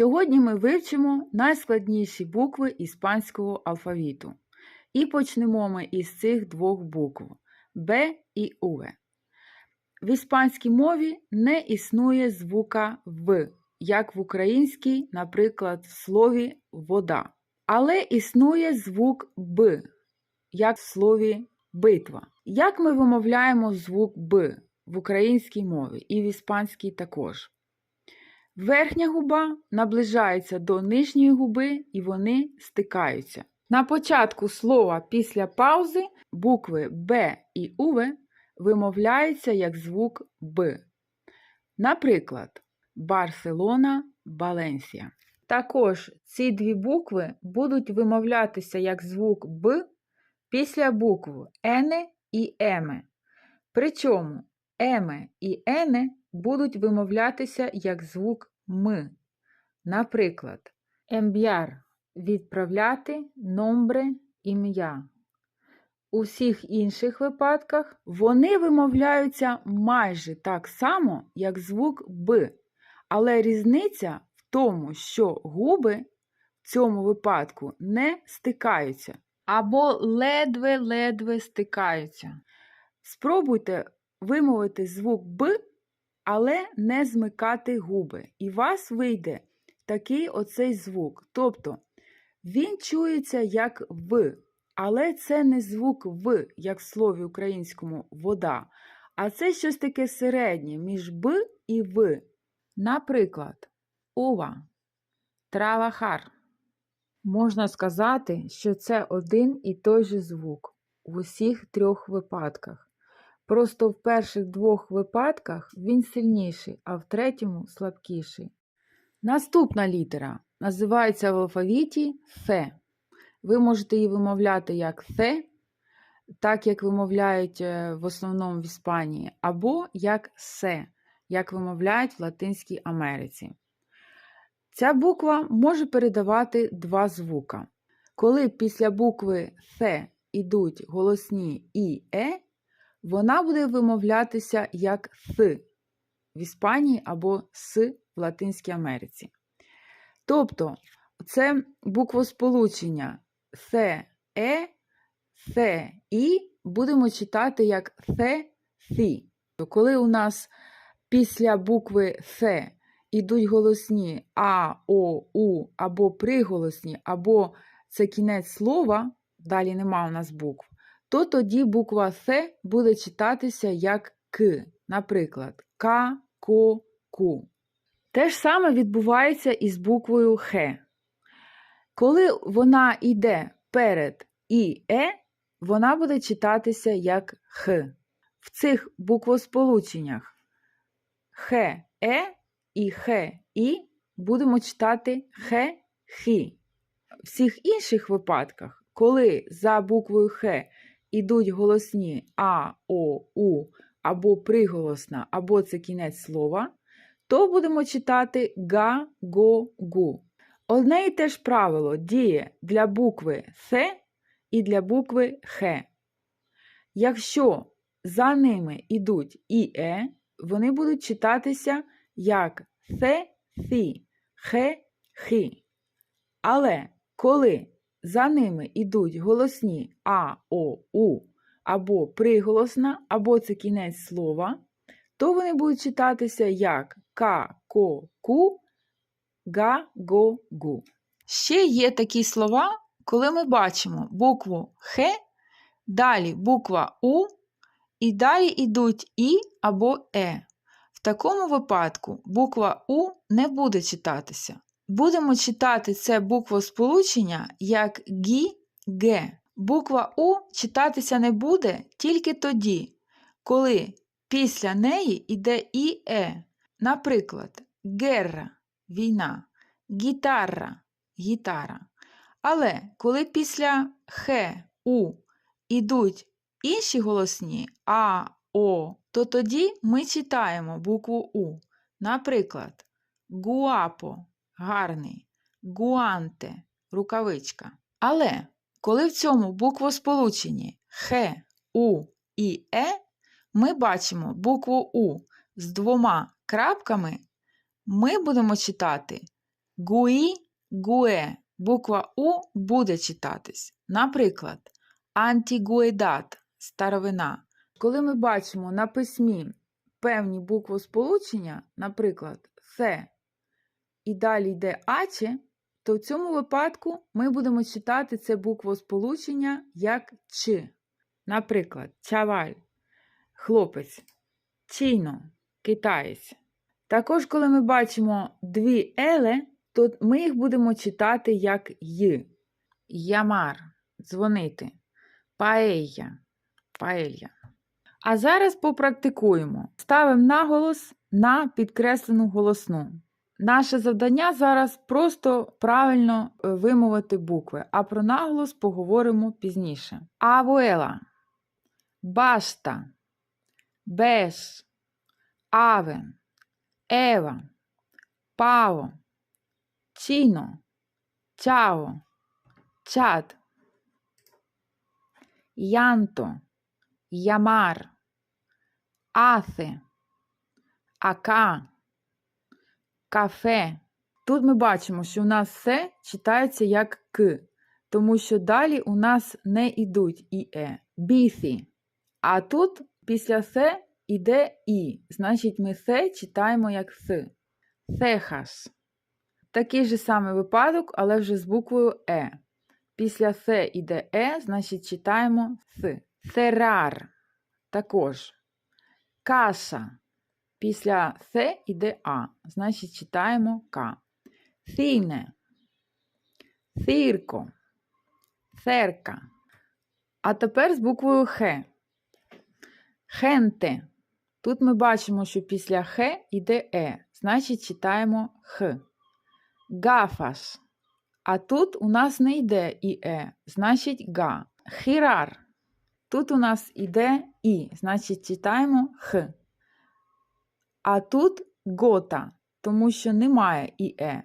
Сьогодні ми вивчимо найскладніші букви іспанського алфавіту. І почнемо ми із цих двох букв Б і У. В іспанській мові не існує звука В, як в українській, наприклад, в слові вода. Але існує звук Б, як в слові битва. Як ми вимовляємо звук Б в українській мові і в іспанській також? Верхня губа наближається до нижньої губи і вони стикаються. На початку слова після паузи букви Б і УВ вимовляються як звук Б. Наприклад, Барселона, Валенсія. Також ці дві букви будуть вимовлятися як звук Б після букв Ене і Еме. Причому Еме і Ене будуть вимовлятися як звук М. Наприклад, емб'яр відправляти номбре ім'я. У всіх інших випадках вони вимовляються майже так само, як звук Б, але різниця в тому, що губи в цьому випадку не стикаються або ледве-ледве стикаються. Спробуйте вимовити звук Б, але не змикати губи. І вас вийде такий оцей звук. Тобто він чується як В, але це не звук В, як в слові українському вода, а це щось таке середнє між Б і В. Наприклад, ува, травахар. Можна сказати, що це один і той же звук в усіх трьох випадках. Просто в перших двох випадках він сильніший, а в третьому слабкіший. Наступна літера називається в алфавіті Фе. Ви можете її вимовляти як Фе, так як вимовляють е, в основному в Іспанії, або як Се, як вимовляють в Латинській Америці. Ця буква може передавати два звука. Коли після букви Фе йдуть голосні І, Е, вона буде вимовлятися як С в Іспанії або С в Латинській Америці. Тобто, це буквосполучення Се, Е, Се, І будемо читати як Се, Сі. Коли у нас після букви Се ідуть голосні А, О, У, або приголосні, або це кінець слова, далі нема у нас букв, то тоді буква С буде читатися як К, наприклад, К, Ко, Ку. Те ж саме відбувається із буквою Х. Коли вона йде перед І, Е, вона буде читатися як Х. В цих буквосполученнях Х, Е і Х, І будемо читати Х, Хі. В всіх інших випадках, коли за буквою Х ідуть голосні А, О, У або приголосна, або це кінець слова, то будемо читати га, го, гу. Одне і те ж правило діє для букви С і для букви Х. Якщо за ними йдуть і Е, вони будуть читатися як Се, Сі, Хе, Хі. Але коли за ними йдуть голосні А, О, У або приголосна, або це кінець слова, то вони будуть читатися як К, Ко, Ку, Га, Го, Гу. Ще є такі слова, коли ми бачимо букву Х, далі буква У, і далі йдуть І або Е. В такому випадку буква У не буде читатися. Будемо читати це буквосполучення як гі, ге. Буква У читатися не буде тільки тоді, коли після неї йде і Е. Наприклад, герра війна, гітара гітара. Але коли після Х, У йдуть інші голосні А, О, то тоді ми читаємо букву У. Наприклад, гуапо гарний, гуанте рукавичка. Але коли в цьому буквосполученні Х, У і Е, ми бачимо букву У з двома крапками, ми будемо читати Гуї, гуе. Буква У буде читатись. Наприклад, антігуедат старовина. Коли ми бачимо на письмі певні буквосполучення, наприклад, се, і далі йде аче, то в цьому випадку ми будемо читати це буквосполучення як чи. Наприклад, чаваль, хлопець, чіно, китаєць. Також, коли ми бачимо дві еле, то ми їх будемо читати як й. Ямар дзвонити. Паея. Паелья. А зараз попрактикуємо. Ставимо наголос на підкреслену голосну. Наше завдання зараз просто правильно е, вимовити букви, а про наголос поговоримо пізніше. Авуела, башта, беш, аве, ева, пао, чіно, чао, чад, янто, ямар, асе, ака, кафе. Тут ми бачимо, що у нас все читається як к, тому що далі у нас не йдуть іе, біфі. А тут після се йде і, значить ми се читаємо як с. Сехас. Такий же самий випадок, але вже з буквою Е. Після се йде Е, значить читаємо С. Серар. Також. Каша. Після се йде А, значить читаємо К. Сіне. Сірко. Церка. А тепер з буквою Х. Хенте. Тут ми бачимо, що після Х йде Е, значить читаємо Х. Гафаш. А тут у нас не йде і Е, значить га. Хірар. Тут у нас йде І, значить читаємо Х. А тут гота, тому що немає і Е.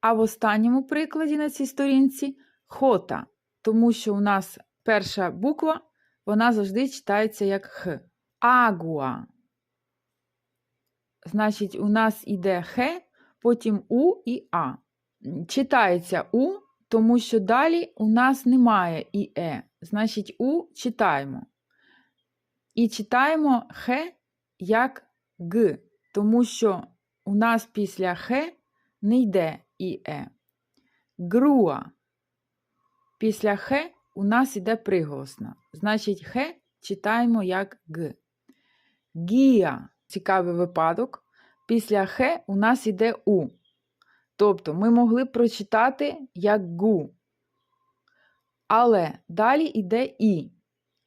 А в останньому прикладі на цій сторінці хота, тому що у нас перша буква, вона завжди читається як Х. Агуа. Значить, у нас іде Х, потім У і А. Читається У, тому що далі у нас немає і Е. Значить, У читаємо. І читаємо Х як Г, тому що у нас після Х не йде і Е. Груа. Після Х у нас йде приголосна. Значить, Х читаємо як Г. Гія. Цікавий випадок. Після Х у нас йде У. Тобто ми могли прочитати як гу. Але далі йде І.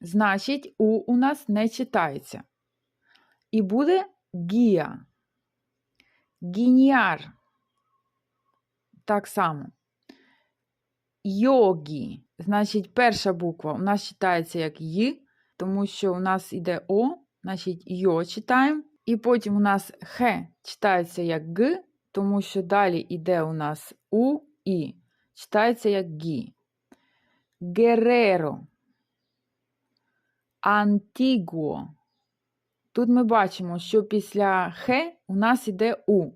Значить, У у нас не читається. І буде гія. Гініар. Так само. Йогі. Значить, перша буква у нас читається як Й, тому що у нас йде О, значить Йо читаємо. І потім у нас Х читається як Г, тому що далі йде у нас У І. Читається як Гі. Гереро. Антігуо. Тут ми бачимо, що після Х у нас йде У,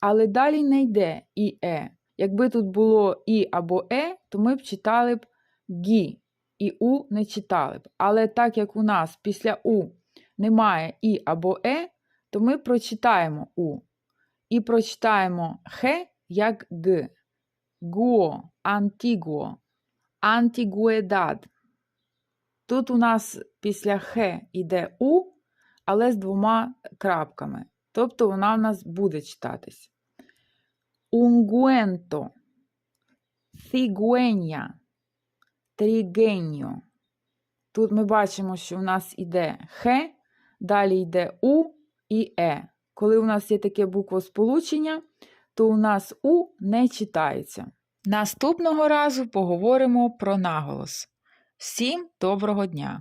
але далі не йде і Е. Якби тут було І або Е, то ми б читали б Гі, і У не читали б. Але так як у нас після У немає І або Е, то ми прочитаємо У. І прочитаємо Х як Г. Гуо, антігуо, антігуедад. Тут у нас після Х йде У, але з двома крапками. Тобто вона у нас буде читатись. Унгуенто, фігуеня, трігеньо. Тут ми бачимо, що у нас йде Х, далі йде У і Е. Коли у нас є таке буквосполучення, то у нас У не читається. Наступного разу поговоримо про наголос. Всім доброго дня!